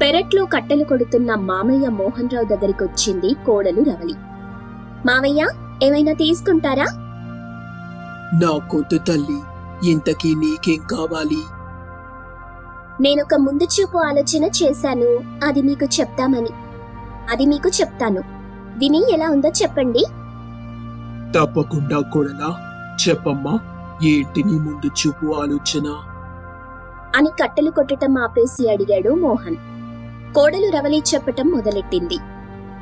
పెరట్లో కట్టెలు కొడుతున్న మామయ్య మోహన్ రావు దగ్గరికి వచ్చింది కోడలు రవలి. మామయ్య ఏమైనా తీసుకుంటారా? నా కొత్త తల్లి ఇంతకీ నీకేం కావాలి? నేనొక ముందు చూపు ఆలోచన చేశాను. అది మీకు చెప్తామని. అది మీకు చెప్తాను. విని ఎలా ఉందో చెప్పండి. తప్పకుండా కొడలా చెప్పమ్మా ఏంటి నీ ముందు చూపు ఆలోచన? అని కట్టెలు కొట్టటం ఆపేసి అడిగాడు మోహన్. కోడలు రవలి చెప్పటం మొదలెట్టింది.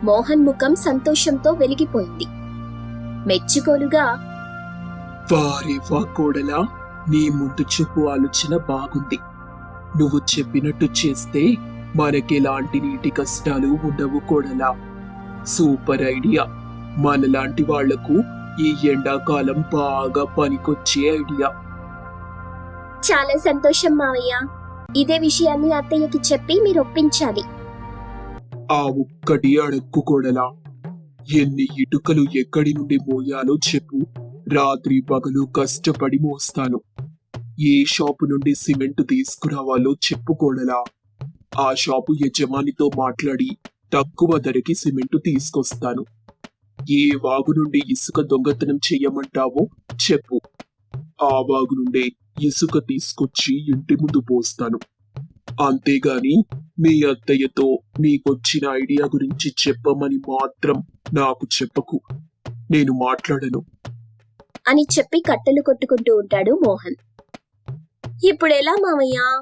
మోహన్ ముఖం సంతోషంతో వెలిగిపోయింది. మెచ్చుకోలుగా వారే వా కోడలా నీ ముందు చూపు ఆలోచన బాగుంది. నువ్వు చెప్పినట్టు చేస్తే మనకెలాంటి నీటి కష్టాలు ఉండవు కోడలా. Super idea. మనలాంటి వాళ్ళకు ఈ ఎండాకాలం బాగా పనికొచ్చే ఐడియా. చాలా సంతోషం మావయ్య. ఇదే విషయాన్ని అత్తయ్యకి చెప్పి మీరు ఒప్పించాలి. ఆ ఒక్కటి అడక్కు కోడలా ఎన్ని ఇటుకలు ఎక్కడి నుండి మోయాలో చెప్పు. రాత్రి పగలు కష్టపడి మోస్తాను. ఏ షాపు నుండి సిమెంట్ తీసుకురావాలో చెప్పుకోడలా? ఆ షాపు యజమానితో మాట్లాడి తక్కువ ధరకి సిమెంట్ తీసుకొస్తాను. ఏ వాగు నుండి ఇసుక దొంగతనం చెయ్యమంటావో చెప్పు. ఆ వాగు నుండే ఇసుక తీసుకొచ్చి ఇంటి ముందు పోస్తాను. అంతేగాని మీ అత్తయ్యతో నీకొచ్చిన ఐడియా గురించి చెప్పమని మాత్రం నాకు చెప్పకు. నేను మాట్లాడను. అని చెప్పి కట్టెలు కొట్టుకుంటూ ఉంటాడు మోహన్. ఇప్పుడెలా మావయ్య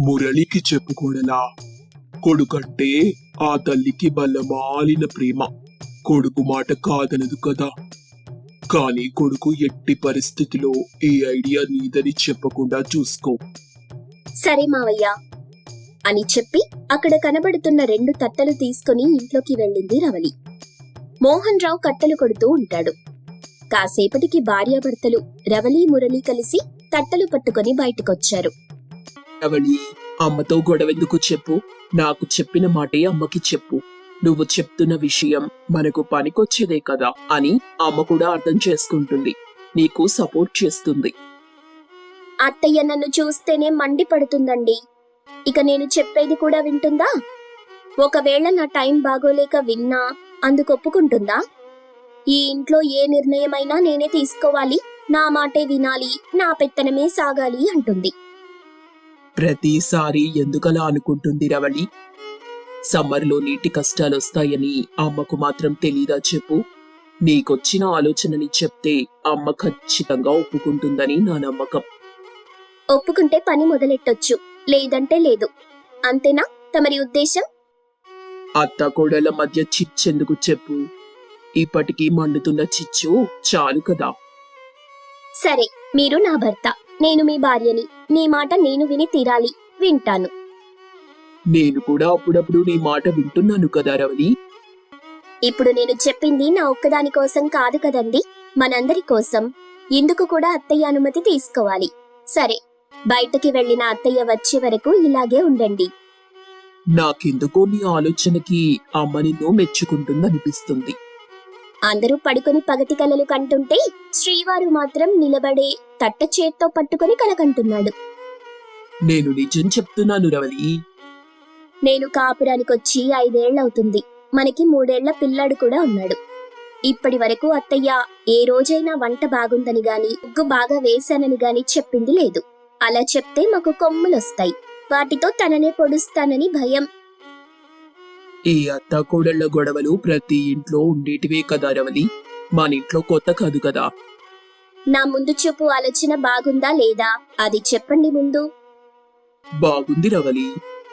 మురళికి చెప్పుకోడలా. కొడుకంటే ఆ తల్లికి బల్లమాలిన ప్రేమ. కొడుకు మాట కాదనదు కదా. కానీ కొడుకు ఎట్టి పరిస్థితిలో ఈ ఐడియా నీదని చెప్పకుండా చూసుకో. సరే మావయ్య. అని చెప్పి అక్కడ కనబడుతున్న రెండు తట్టలు తీసుకుని ఇంట్లోకి వెళ్ళింది రవలి. మోహన్ రావు కట్టెలు కొడుతూ ఉంటాడు. కాసేపటికి భార్యాభర్తలు రవలి మురళి కలిసి తట్టలు పట్టుకొని బయటకొచ్చారు. అమ్మతో గొడవెందుకు చెప్పు? నాకు చెప్పిన మాటే అమ్మకి చెప్పు. నువ్వు చెప్తున్న విషయం మనకు పనికొచ్చేదే కదా అని అమ్మ కూడా అర్థం చేసుకుంటుంది. నీకు సపోర్ట్ చేస్తుంది. అత్తయ్య నన్ను చూస్తేనే మండి పడుతుందండి ఇక నేను చెప్పేది కూడా వింటుందా? ఒకవేళ నా టైం బాగోలేక విన్నా అందుకు ఒప్పుకుంటుందా? ఈ ఇంట్లో ఏ నిర్ణయమైనా నేనే తీసుకోవాలి నా మాటే వినాలి నా పెత్తనమే సాగాలి అంటుంది. ప్రతిసారి ఎందుకలా అనుకుంటుంది రవళి? సమ్మర్లో నీటి కష్టాలు వస్తాయని అమ్మకు మాత్రం తెలీదా చెప్పు. నీకొచ్చిన ఆలోచనని చెప్తే అమ్మ ఖచ్చితంగా ఒప్పుకుంటుందని నా నమ్మకం. ఒప్పుకుంటే పని మొదలెట్టొచ్చు. లేదంటే లేదు. అంతేనా? తమరి ఉద్దేశం? అత్త కోడల మధ్య చిచ్చెందుకు చెప్పు. ఇప్పటికీ మండుతున్న చిచ్చు చాలు కదా. సరే మీరు నా భర్త. నేను మీ భార్యని. నీ మాట నేను విని తీరాలి. వింటాను. నేను కూడా అప్పుడప్పుడు నీ మాట వింటున్నాను కదా రవలి ఇప్పుడు నేను చెప్పింది నా ఒక్కదాని కోసం కాదు కదండి మనందరి కోసం. ఇందుకు కూడా అత్తయ్య అనుమతి తీసుకోవాలి. సరే బయటకి వెళ్ళిన అత్తయ్య వచ్చే వరకు ఇలాగే ఉండండి. నాకెందుకో నీ ఆలోచనకి అమ్మ నిన్ను మెచ్చుకుంటుందనిపిస్తుంది. అందరూ పడుకొని పగటి కలలు కంటుంటే శ్రీవారు మాత్రం నిలబడే తట్ట చేత్తో పట్టుకొని కలకంటున్నాడు. నేను నిజం చెప్తున్నాను రవలి నేను కాపురానికొచ్చి ఐదేళ్ళవుతుంది. మనకి మూడేళ్ళ పిల్లాడు కూడా ఉన్నాడు. ఇప్పటి వరకు అత్తయ్య ఏ రోజైనా వంట బాగుందని గాని ఉగ్గు బాగా వేశానని గాని చెప్పింది లేదు. అలా చెప్తే మాకు కొమ్ములొస్తాయి. వాటితో తననే పొడుస్తానని భయం. ఈ అత్త కోడళ్ళ గొడవలు ప్రతి ఇంట్లో ఉండేటివే కదా రవలి? మన ఇంట్లో కొత్త కాదు కదా? నా ముందు చూపు ఆలోచన బాగుందా లేదా? అది చెప్పండి ముందు. బాగుంది రవలి.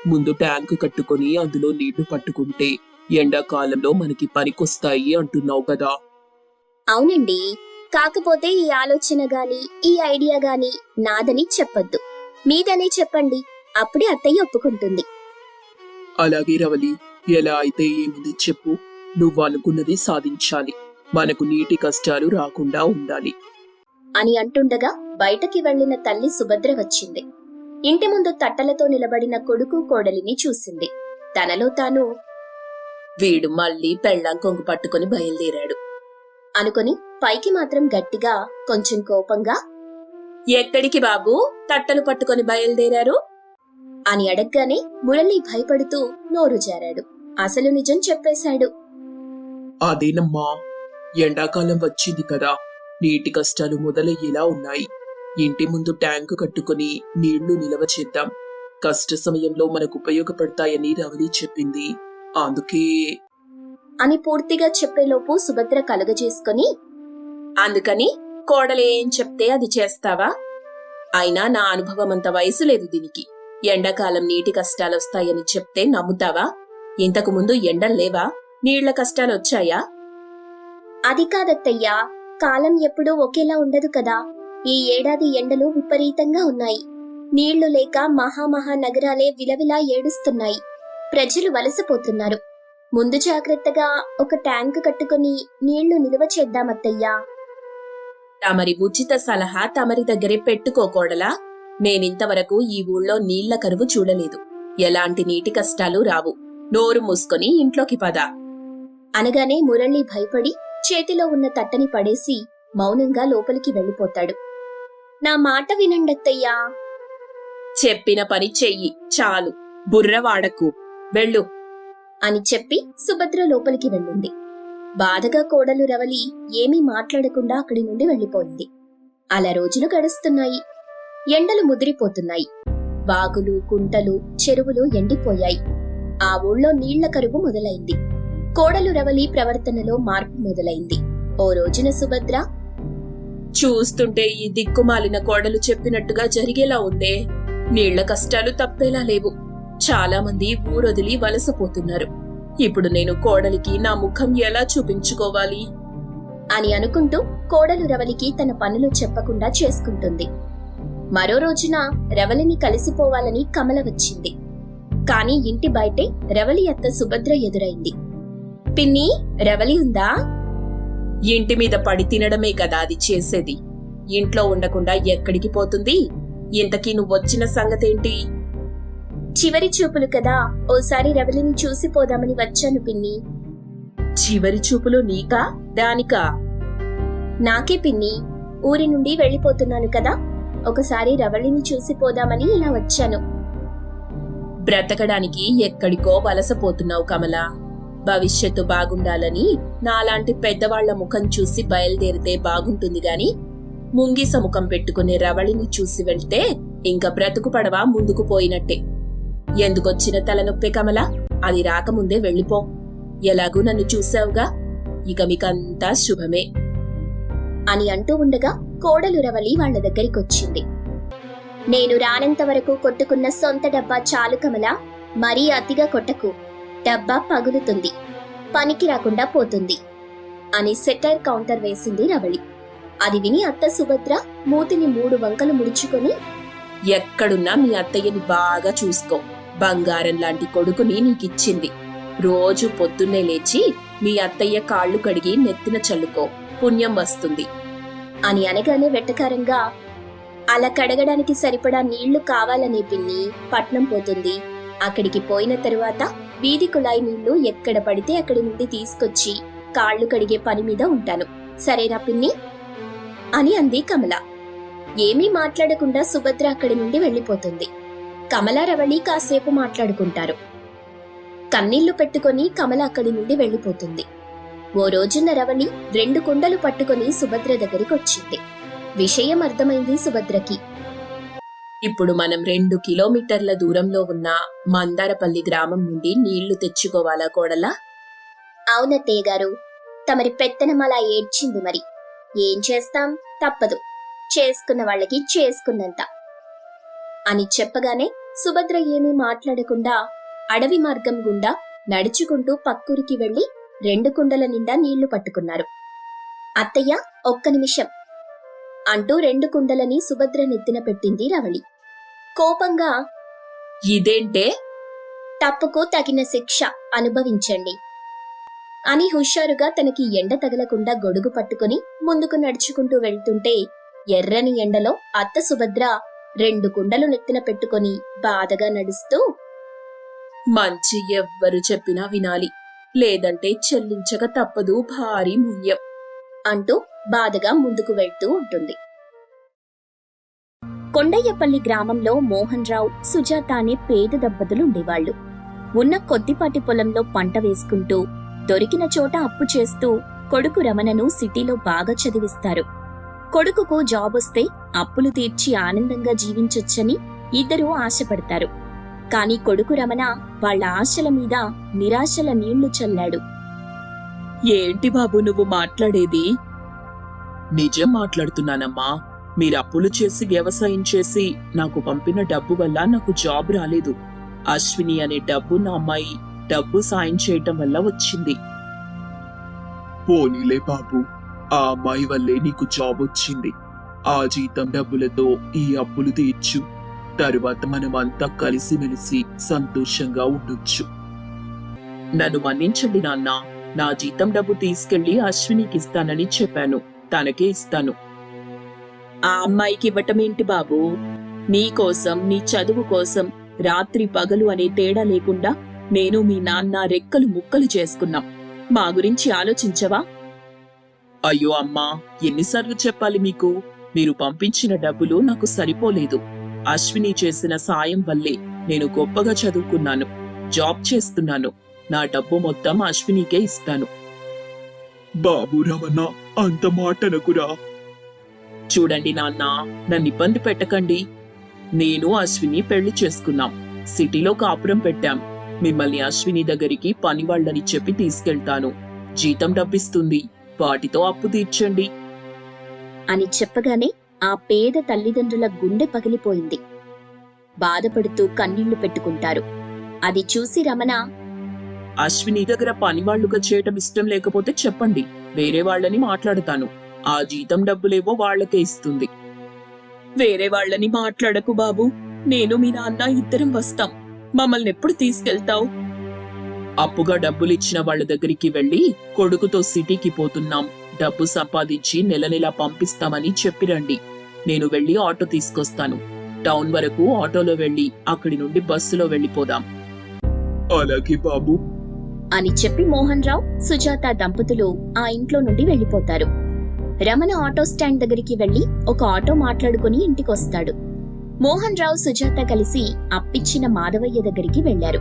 ముందు ట్యాంక్ కట్టుకొని అందులో నీళ్ళు పట్టుకుంటే ఎండాకాలంలో మనకి పనికొస్తాయి అంటున్నావు కదా. అవునండి. కాకపోతే ఈ ఆలోచన గాని ఈ ఐడియా గాని నాదని చెప్పొద్దు. మీదనే చెప్పండి. అప్పుడే అత్తయ్య ఒప్పుకుంటుంది. అలాగే రవలి ఎలా అయితే ఏముంది చెప్పు. నువ్వు అనుకున్నది సాధించాలి. మనకు నీటి కష్టాలు రాకుండా ఉండాలి. అని అంటుండగా బయటకి వెళ్ళిన తల్లి సుభద్ర వచ్చింది. ఇంటి ముందు తట్టలతో నిలబడిన కొడుకు కోడలిని చూసింది. తనలో తాను వీడు మళ్ళీ పెళ్ళాం కొంగు పట్టుకుని బయలుదేరాడు అనుకొని పైకి మాత్రం గట్టిగా కొంచెం కోపంగా ఎక్కడికి బాబు? తట్టలు పట్టుకొని బయలుదేరారు? అని అడగగానే మురళి భయపడుతూ నోరు జారాడు. అసలు నిజం చెప్పేశాడు. అదేనమ్మా ఎండాకాలం వచ్చింది కదా. నీటి కష్టాలు మొదలయ్యేలా ఉన్నాయి. ఇంటి ముందు ట్యాంకు కట్టుకుని నీళ్ళు నిలవ చేద్దాం. కష్ట సమయంలో మనకు ఉపయోగపడతాయని రవలి చెప్పింది. అందుకే అని పూర్తిగా చెప్పేలోపు సుభద్ర కలుగజేసుకొని అందుకని కోడలు ఏం చెప్తే అది చేస్తావా? అయినా నా అనుభవం అంత వయసు లేదు దీనికి. ఎండాకాలం నీటి కష్టాలొస్తాయని చెప్తే నమ్ముతావా? ఇంతకు ముందు ఎండలు లేవా? నీళ్ళ కష్టాలొచ్చాయా? అది కాదత్తయ్యా. కాలం ఎప్పుడూ ఒకేలా ఉండదు కదా. ఈ ఏడాది ఎండలు విపరీతంగా ఉన్నాయి. నీళ్ళు లేక మహామహా నగరాలే విలవిలా ఏడుస్తున్నాయి. ప్రజలు వలసపోతున్నారు. ముందు జాగ్రత్తగా ఒక ట్యాంక్ కట్టుకుని నీళ్ళు నిల్వ చేద్దామత్తయ్యా తమరి ఉచిత సలహా తమరి దగ్గరే పెట్టుకోకూడలా? నేనింతవరకు ఈ ఊళ్ళో నీళ్ళ కరువు చూడలేదు. ఎలాంటి నీటి కష్టాలు రావు. నోరు మూసుకొని ఇంట్లోకి పద. అనగానే మురళి భయపడి చేతిలో ఉన్న తట్టని పడేసి మౌనంగా లోపలికి వెళ్ళిపోతాడు. నా మాట వినండత్తయ్యా. చెప్పిన పని చెయ్యి చాలు బుర్ర వాడకు వెళ్ళు. అని చెప్పి సుభద్ర లోపలికి వెళ్ళింది. బాధగా కోడలు రవలి ఏమీ మాట్లాడకుండా అక్కడి నుండి వెళ్ళిపోయింది. అలా రోజులు గడుస్తున్నాయి. ఎండలు ముదిరిపోతున్నాయి. వాగులు కుంటలు చెరువులు ఎండిపోయాయి. ఆ ఊళ్ళో నీళ్ళ కరువు మొదలైంది. కోడలు రవలి ప్రవర్తనలో మార్పు మొదలైంది. ఓ రోజున సుభద్ర చూస్తుంటే ఈ దిక్కుమాలిన కోడలు చెప్పినట్టుగా జరిగేలా ఉందే. నీళ్ళ కష్టాలు తప్పేలా లేవు. చాలా మంది ఊరొదిలి వలసపోతున్నారు. ఇప్పుడు నేను కోడలికి నా ముఖం ఎలా చూపించుకోవాలి? అని అనుకుంటూ కోడలు రవలికి తన పనులు చెప్పకుండా చేసుకుంటుంది. మరో రోజున రవలిని కలిసిపోవాలని కమల వచ్చింది. కాని ఇంటి బయటే రవలి అత్త సుభద్ర ఎదురైంది. పిన్ని రవలి ఉందా? ఇంటి మీద పడి తినడమే కదా అది చేసేది. ఇంట్లో ఉండకుండా ఎక్కడికి పోతుంది? ఇంతకీ నువ్వొచ్చిన సంగతేంటి? చివరి చూపులు కదా. ఓసారి రవలిని చూసి పోదామని వచ్చాను పిన్ని. చివరి చూపులు నీకా? దానికా? నాకే పిన్ని. ఊరి నుండి వెళ్ళిపోతున్నాను కదా. ఒకసారి రవళిని చూసి పోదామని ఇలా వచ్చాను. బ్రతకడానికి ఎక్కడికో వలసపోతున్నావు కమల. భవిష్యత్తు బాగుండాలని నాలాంటి పెద్దవాళ్ళ ముఖం చూసి బయలుదేరితే బాగుంటుంది గాని ముంగిస ముఖం పెట్టుకునే రవళిని చూసి వెళ్తే ఇంకా బ్రతుకు పడవ ముందుకు పోయినట్టే. ఎందుకొచ్చిన తలనొప్పే కమల? అది రాకముందే వెళ్ళిపో. ఎలాగూ నన్ను చూసావుగా? ఇక మీకంతా శుభమే. అని అంటూ ఉండగా కోడలు రవలి వాళ్ళ దగ్గరికొచ్చింది. నేను రానంత వరకు కొట్టుకున్న సొంత డబ్బా చాలు కమల మరీ అతిగా కొట్టకు. డబ్బా పగులుతుంది. పనికి రాకుండా పోతుంది. అని సెటైర్ కౌంటర్ వేసింది రవళి. అది విని అత్త సుభద్ర మూతిని మూడు వంకలు ముడుచుకొని ఎక్కడున్నా మీ అత్తయ్యని బాగా చూసుకో. బంగారం లాంటి కొడుకుని నీకిచ్చింది. రోజు పొద్దున్నే లేచి మీ అత్తయ్య కాళ్ళు కడిగి నెత్తిన చల్లుకో. పుణ్యం వస్తుంది. అని అనగానే వెట్టకారంగా అలా కడగడానికి సరిపడా నీళ్ళు కావాలనే పిన్ని పట్నం పోతుంది. అక్కడికి పోయిన తరువాత వీధి కుళాయి నీళ్ళు ఎక్కడ పడితే అక్కడి నుండి తీసుకొచ్చి కాళ్ళు కడిగే పని మీద ఉంటాను. సరేనా పిన్ని? అని అంది కమల. ఏమీ మాట్లాడకుండా సుభద్ర అక్కడి నుండి వెళ్ళిపోతుంది. కమల రవళి కాసేపు మాట్లాడుకుంటారు. కన్నీళ్ళు పెట్టుకొని కమల అక్కడి నుండి వెళ్ళిపోతుంది. ఓ రోజున రవళి రెండు కుండలు పట్టుకొని సుభద్ర దగ్గరికి వచ్చింది విషయం అర్థమైంది సుభద్రకి. ఇప్పుడు మనం రెండు కిలోమీటర్ల దూరంలో ఉన్న మందారపల్లి గ్రామం నుండి నీళ్ళు తెచ్చుకోవాలా కోడలా? అవునత్తయ్య గారు. తమరి పెత్తనమలా ఏడ్చింది మరి. ఏం చేస్తాం? తప్పదు. చేసుకున్న వాళ్ళకి చేసుకున్నంత. అని చెప్పగానే సుభద్ర ఏమీ మాట్లాడకుండా అడవి మార్గం గుండా నడుచుకుంటూ పక్కూరికి వెళ్ళి రెండు కుండల నిండా నీళ్ళు పట్టుకున్నారు. అత్తయ్య ఒక్క నిమిషం. అంటూ రెండు కుండలని సుభద్ర నెత్తిన పెట్టింది రవళి. కోపంగా ఇదేంటే? తప్పుకు తగిన శిక్ష అనుభవించండి. అని హుషారుగా తనకి ఎండ తగలకుండా గొడుగు పట్టుకుని ముందుకు నడుచుకుంటూ వెళ్తుంటే ఎర్రని ఎండలో అత్త సుభద్ర రెండు కుండలు నెత్తిన పెట్టుకొని బాధగా నడుస్తూ మంచి ఎవ్వరు చెప్పినా వినాలి. లేదంటే చెల్లించక తప్పదు భారీ మూల్యం. అంటూ బాధగా ముందుకు వెళ్తూ ఉంటుంది. కొండయ్యపల్లి గ్రామంలో మోహన్ రావు సుజాత అనే పేద దంపతులు ఉండేవాళ్ళు ఉన్న కొద్దిపాటి పొలంలో పంట వేసుకుంటూ దొరికిన చోట అప్పు చేస్తూ కొడుకు రమణను సిటీలో బాగా చదివిస్తారు. కొడుకుకు జాబ్ వస్తే అప్పులు తీర్చి ఆనందంగా జీవించొచ్చని ఇద్దరూ ఆశపడతారు. కాని కొడుకు రమణ వాళ్ళ ఆశల మీద నిరాశల నీళ్ళు చల్లాడు. ఏంటి బాబు నువ్వు మాట్లాడేది? నిజం మాట్లాడుతున్నానమ్మా. మీరు అప్పులు చేసి వ్యవసాయం చేసి నాకు పంపిన డబ్బు వల్ల నాకు జాబ్ రాలేదు. అశ్విని అనే డబ్బు నా అమ్మాయి డబ్బు సాయం చేయటం వల్ల వచ్చింది. పోనీలే బాబు ఆ అమ్మాయి వల్లే నీకు జాబ్ వచ్చింది. ఆ జీతం డబ్బులతో ఈ అప్పులు తీర్చు. తరువాత మనం అంతా కలిసిమెలిసి సంతోషంగా ఉండొచ్చు. నన్ను మన్నించండి నాన్న. నా జీతం డబ్బు తీసుకెళ్ళి అశ్వినికి ఇస్తానని చెప్పాను. తనకే ఇస్తాను. ఆ అమ్మాయికి ఇవ్వటమేంటి బాబు? నీకోసం నీ చదువు కోసం రాత్రి పగలు అనే తేడా లేకుండా నేను మీ నాన్న రెక్కలు ముక్కలు చేసుకున్నాం. మా గురించి ఆలోచించవా? అయ్యో అమ్మా ఎన్నిసార్లు చెప్పాలి మీకు? మీరు పంపించిన డబ్బులు నాకు సరిపోలేదు. అశ్విని చేసిన సాయం వల్లే నేను గొప్పగా చదువుకున్నాను. జాబ్ చేస్తున్నాను. నా డబ్బు మొత్తం అశ్వినికే ఇస్తాను. బాబు రమణ అంత మాటనకురా చూడండి నాన్న నన్ను ఇబ్బంది పెట్టకండి. నేను అశ్విని పెళ్ళి చేసుకున్నాం. సిటీలో కాపురం పెట్టాం. మిమ్మల్ని అశ్విని దగ్గరికి పని వాళ్ళని చెప్పి తీసుకెళ్తాను. జీతం డబ్బిస్తుంది. వాటితో అప్పు తీర్చండి. అని చెప్పగానే ఆ పేద తల్లిదండ్రుల గుండె పగిలిపోయింది. బాధపడుతూ కన్నీళ్ళు పెట్టుకుంటారు. అది చూసి రమణ అశ్విని దగ్గర పని వాళ్ళుగా చేయటం ఇష్టం లేకపోతే చెప్పండి. వేరే వాళ్ళని మాట్లాడతాను. ఆ జీతం డబ్బులేవో వాళ్ళకే ఇస్తుంది. వేరే వాళ్ళని మాట్లాడకు బాబు. నేను మీ నాన్న ఇద్దరం వస్తాం. మమ్మల్ని ఎప్పుడు తీసుకెళ్తావు? అప్పుగా డబ్బులిచ్చిన వాళ్ళ దగ్గరికి వెళ్ళి కొడుకుతో సిటీకి పోతున్నాం. డబ్బు సంపాదించి నెల నెల పంపిస్తామని చెప్పిరండి నేను వెళ్ళి ఆటో తీసుకొస్తాను. టౌన్ వరకు ఆటోలో వెళ్ళి అక్కడి నుండి బస్సులో వెళ్ళిపోదాం. అలాగే బాబు. అని చెప్పి మోహన్ రావు సుజాత దంపతులు ఆ ఇంట్లో నుండి వెళ్ళిపోతారు రమణ ఆటో స్టాండ్ దగ్గరికి వెళ్ళి ఒక ఆటో మాట్లాడుకుని ఇంటికొస్తాడు. మోహన్ రావు సుజాత కలిసి అప్పిచ్చిన మాధవయ్య దగ్గరికి వెళ్ళారు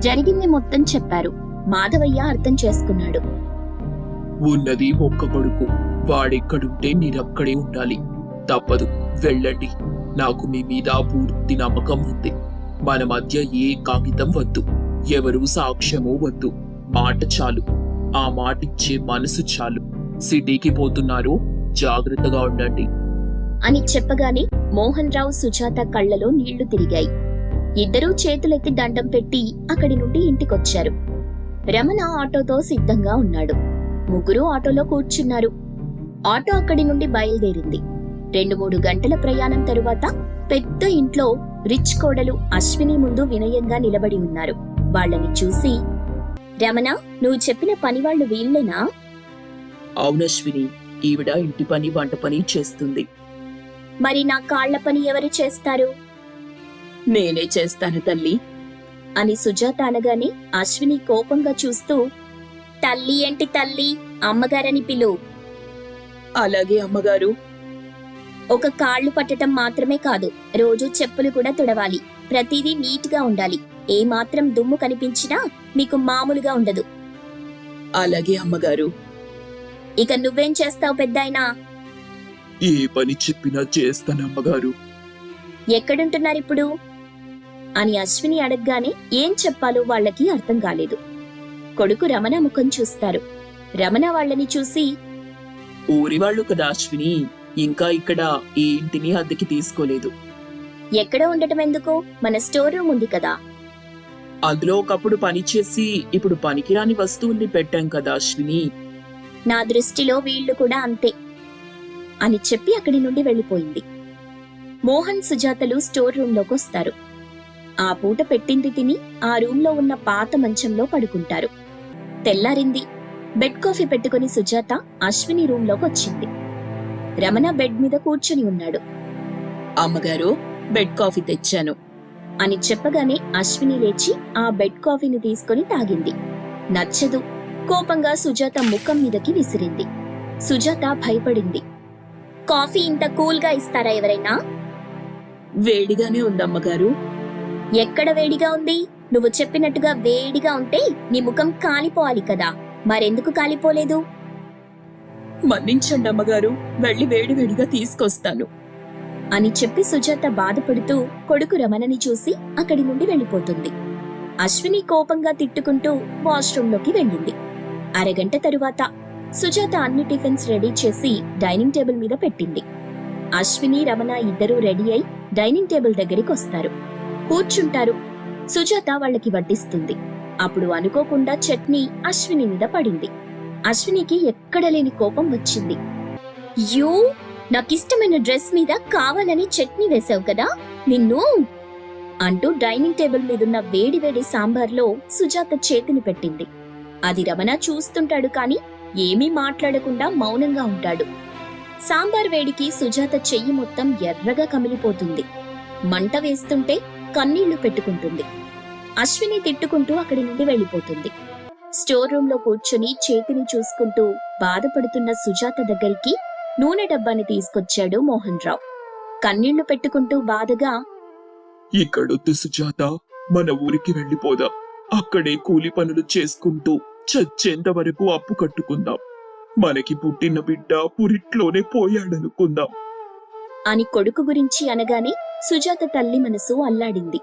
జరిగింది మొత్తం చెప్పారు. మాధవయ్య అర్థం చేసుకున్నాడు. ఉన్నది ఒక్క కొడుకు. వాడెక్కడుంటే మీరక్కడే ఉండాలి. తప్పదు. వెళ్ళండి. నాకు మీ మీద పూర్తి నమ్మకం ఉంది. మన మధ్య ఏ కాగితం వద్దు. ఎవరు సాక్ష్యమూ వద్దు. మాట చాలు. ఆ మాటిచ్చే మనసు చాలు. సిటీకి పోతున్నారు జాగ్రత్తగా ఉండండి. అని చెప్పగానే మోహన్ రావు సుజాత కళ్ళలో నీళ్ళు తిరిగాయి. ఇద్దరూ చేతులెత్తి దండం పెట్టి అక్కడి నుండి ఇంటికొచ్చారు. రమణ ఆటోతో సిద్ధంగా ఉన్నాడు. ముగ్గురు ఆటోలో కూర్చున్నారు. ఆటో అక్కడి నుండి బయలుదేరింది. రెండు మూడు గంటల ప్రయాణం తరువాత పెద్ద ఇంట్లో రిచ్ కోడలు అశ్విని ముందు వినయంగా నిలబడి ఉన్నారు. వాళ్ళని చూసి రమణ నువ్వు చెప్పిన పని వాళ్ళు వీళ్ళేనా? అవునశ్విని ఈవిడ ఇంటి పని వంట పని చేస్తుంది. మరి నా కాళ్ళ పని ఎవరు చేస్తారు? నేనే చేస్తాను తల్లి. అని సుజాత అనగానే అశ్విని కోపంగా చూస్తూ తల్లి ఏంటి తల్లి అమ్మగారని పిలు. అలాగే అమ్మగారు. ఒక కాళ్ళు పట్టటం మాత్రమే కాదు రోజు చెప్పులు కూడా తుడవాలి. ప్రతిదీ నీట్గా ఉండాలి. ఏ మాత్రం దుమ్ము కనిపించినా నీకు మామూలుగా ఉండదు. అలాగే అమ్మగారు. ఇక నువ్వేం చేస్తావు పెద్దాయనా? ఏ పని చెప్పినా చేస్తానమ్మగారు ఎక్కడుంటున్నారిప్పుడు అని అశ్విని అడగగానే ఏం చెప్పాలో వాళ్ళకి అర్థం కాలేదు. కొడుకు రమణ ముఖం చూస్తారు. రమణ వాళ్ళని చూసి ఊరి వాళ్ళు కదా అశ్విని ఇంకా ఇక్కడ ఈ ఇంటిని అద్దెకి తీసుకోలేదు. ఎక్కడ ఉండటం ఎందుకు? మన స్టోర్ రూమ్ ఉంది కదా. అందులో ఒకప్పుడు పని చేసి ఇప్పుడు పనికిరాని వస్తువుల్ని పెట్టాం కదా అశ్విని. నా దృష్టిలో వీళ్ళు కూడా అంతే అని చెప్పి అక్కడి నుండి వెళ్ళిపోయింది. మోహన్ సుజాతలు స్టోర్ రూంలోకి వస్తారు. ఆ పూట పెట్టింది తిని ఆ రూంలో ఉన్న పాత మంచంలో పడుకుంటారు. తెల్లారింది. బెడ్ కాఫీ పెట్టుకుని సుజాత అశ్విని రూంలోకి వచ్చింది. రమణ బెడ్ మీద కూర్చుని ఉన్నాడు. అమ్మగారు బెడ్ కాఫీ తెచ్చాను. అని చెప్పగానే అశ్విని లేచి ఆ బెడ్ కాఫీని తీసుకుని తాగింది. నచ్చదు. కోపంగా సుజాత ముఖం మీదకి విసిరింది. సుజాత భయపడింది. కాఫీ ఇంత కూల్గా ఇస్తారా ఎవరైనా? వేడిగానే ఉందమ్మగారు ఎక్కడ వేడిగా ఉంది? నువ్వు చెప్పినట్టుగా వేడిగా ఉంటే నీ ముఖం కాలిపోవాలి కదా. మరెందుకు కాలిపోలేదు? మన్నించండి అమ్మగారు. వెళ్ళి వేడివేడిగా తీసుకొస్తాను. అని చెప్పి సుజాత బాధపడుతూ కొడుకు రమణని చూసి అక్కడి నుండి వెళ్ళిపోతుంది. అశ్విని కోపంగా తిట్టుకుంటూ వాష్రూంలోకి వెళ్ళింది. అరగంట తరువాత సుజాత అన్ని టిఫిన్స్ రెడీ చేసి డైనింగ్ టేబుల్ మీద పెట్టింది. అశ్విని రమణ ఇద్దరూ రెడీ అయి డైనింగ్ టేబుల్ దగ్గరికి వస్తారు. కూర్చుంటారు. సుజాత వాళ్ళకి వడ్డిస్తుంది. అప్పుడు అనుకోకుండా చట్నీ అశ్విని మీద పడింది. అశ్వినికి ఎక్కడ లేని కోపం వచ్చింది. యూ నాకిష్టమైన డ్రెస్ మీద కావాలని చట్నీ వేసావు కదా? నిన్ను? అంటూ డైనింగ్ టేబుల్ మీదున్న వేడి వేడి సాంబార్లో సుజాత చేతిని పెట్టింది. అది రమణ చూస్తుంటాడు కాని ఏమీ మాట్లాడకుండా మౌనంగా ఉంటాడు. సాంబార్ వేడికి సుజాత చెయ్యి మొత్తం ఎర్రగా కమిలిపోతుంది. మంట వేస్తుంటే కన్నీళ్ళు పెట్టుకుంటుంది. అశ్విని తిట్టుకుంటూ అక్కడి నుండి వెళ్ళిపోతుంది. స్టోర్ రూమ్లో కూర్చుని చేతిని చూసుకుంటూ బాధపడుతున్న సుజాత దగ్గరికి నూనె డబ్బాని తీసుకొచ్చాడు మోహన్ రావు కన్నీళ్ళు పెట్టుకుంటూ బాధగా ఇక్కడొద్దు సుజాత మన ఊరికి వెళ్ళిపోదాం. అక్కడే కూలి పనులు చేసుకుంటూ చచ్చేంత వరకు అప్పు కట్టుకుందాం. మనకి పుట్టిన బిడ్డ పురిట్లోనే పోయాడనుకుందాం. అని కొడుకు గురించి అనగానే సుజాత తల్లి మనసు అల్లాడింది.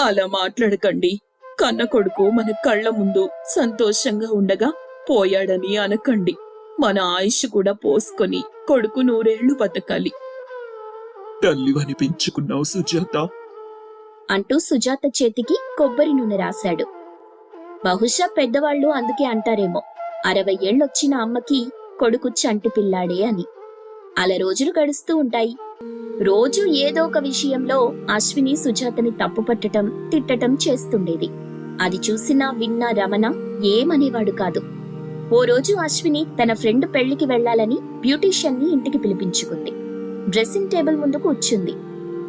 అలా మాట్లాడకండి. కన్న కొడుకు మన కళ్ళ ముందు సంతోషంగా ఉండగా పోయాడని అనకండి. మన ఆయుష్ కూడా పోసుకొని కొడుకు నూరేళ్ళు బతకాలి. తల్లివని పెంచుకున్నావు సుజాత. అంటూ సుజాత చేతికి కొబ్బరి నూనె రాశాడు. బహుశా పెద్దవాళ్ళు అందుకే అంటారేమో అరవై ఏళ్ళొచ్చిన అమ్మకి కొడుకు చంటి పిల్లాడే అని. అలా రోజులు గడుస్తూ ఉంటాయి. రోజు ఏదో ఒక విషయంలో అశ్విని సుజాతని తప్పుపట్టటం తిట్టటం చేస్తుండేది. అది చూసినా విన్నా రమణ ఏమనేవాడు కాదు. ఓ రోజు అశ్విని తన ఫ్రెండ్ పెళ్ళికి వెళ్ళాలని బ్యూటీషియన్ని ఇంటికి పిలిపించుకుంది. డ్రెస్సింగ్ టేబుల్ ముందు కూర్చుంది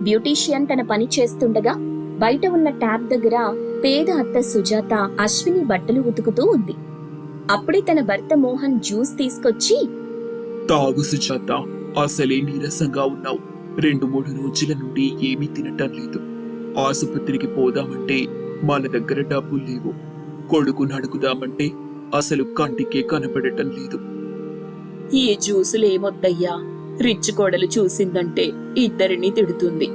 బ్యూటీషియన్ తన పని చేస్తుండగా బయట ఉన్న ట్యాప్ దగ్గర పేద అత్త సుజాత అశ్విని బట్టలు ఉతుకుతూ ఉంది. అప్పుడే తన భర్త మోహన్ జ్యూస్ తీసుకొచ్చి తాగు సుజాత అసలే నీరసంగా ఉన్నావు. రెండు మూడు రోజుల నుండి ఏమీ తినటం లేదు. ఆసుపత్రికి పోదామంటే మన దగ్గర డబ్బులు లేవు. కొడుకు నడుకుదామంటే అసలు కంటికే కనపడటం లేదు. ఈ జ్యూసులేమొద్దయ్యా? రిచ్ కోడలు చూసిందంటే ఇద్దరిని తిడుతుంది.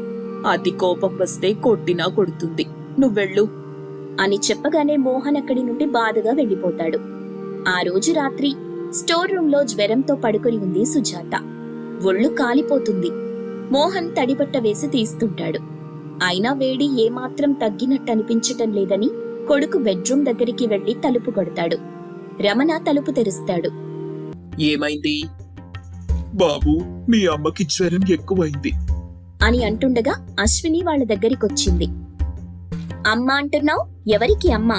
అతి కోపం వస్తే కొట్టినా కొడుతుంది. నువ్వెళ్ళు. అని చెప్పగానే మోహన్ అక్కడి నుండి బాధగా వెళ్ళిపోతాడు ఆ రోజు రాత్రి స్టోర్ రూమ్లో జ్వరంతో పడుకొని ఉంది సుజాత. ఒళ్ళు కాలిపోతుంది. మోహన్ తడిబట్ట వేసి తీస్తుంటాడు. అయినా వేడి ఏమాత్రం తగ్గినట్టు అనిపించటం లేదని కొడుకు బెడ్రూమ్ దగ్గరికి వెళ్ళి తలుపు కొడతాడు. రమణ తలుపు తెరుస్తాడు. ఏమైంది? బాబు మీ అమ్మకి జ్వరం ఎక్కువైంది. అని అంటుండగా అశ్విని వాళ్ళ దగ్గరికొచ్చింది. అమ్మ అంటున్నావు? ఎవరికి అమ్మ?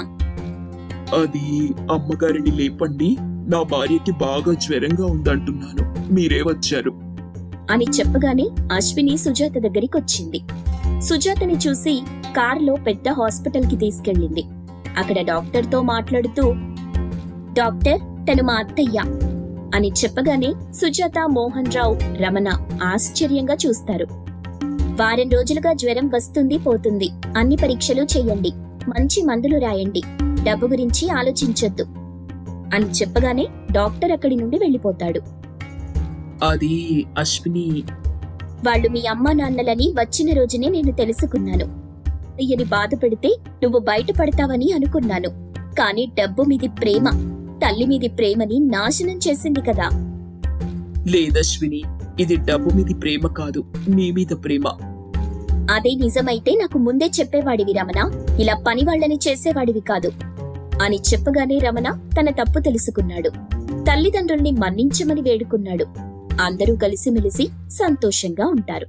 అది అమ్మగారిని లేపండి. నా భార్యకి బాగా జ్వరంగా ఉందంటున్నాను. మీరే వచ్చారు. అని చెప్పగానే అశ్విని సుజాత దగ్గరికొచ్చింది. సుజాతని చూసి కారులో పెద్ద హాస్పిటల్కి తీసుకెళ్ళింది. అక్కడ డాక్టర్తో మాట్లాడుతూ డాక్టర్ తను మా అత్తయ్య అని చెప్పగానే సుజాత మోహన్ రావు రమణ ఆశ్చర్యంగా చూస్తారు. వారం రోజులుగా జ్వరం వస్తుంది పోతుంది. అన్ని పరీక్షలు చేయండి. మంచి మందులు రాయండి. డబ్బు గురించి ఆలోచించొద్దు అని చెప్పగానే డాక్టర్ అక్కడి నుండి వెళ్ళిపోతాడు. అది అశ్విని. వాళ్ళు మీ అమ్మా నాన్నలని వచ్చిన రోజునే నేను తెలుసుకున్నాను. అయ్యని బాధ పెడితే నువ్వు బయటపడతావని అనుకున్నాను. కానీ డబ్బు మీది ప్రేమ. తల్లి మీది ప్రేమని నాశనం చేసింది కదా. లేదశ్విని ఇది డబ్బు మీది ప్రేమ కాదు నీ మీద ప్రేమ. అదే నిజమైతే నాకు ముందే చెప్పేవాడివి రమణ ఇలా పని వాళ్ళని చేసేవాడివి కాదు. అని చెప్పగానే రమణ తన తప్పు తెలుసుకున్నాడు. తల్లిదండ్రుల్ని మన్నించమని వేడుకున్నాడు. అందరూ కలిసిమెలిసి సంతోషంగా ఉంటారు.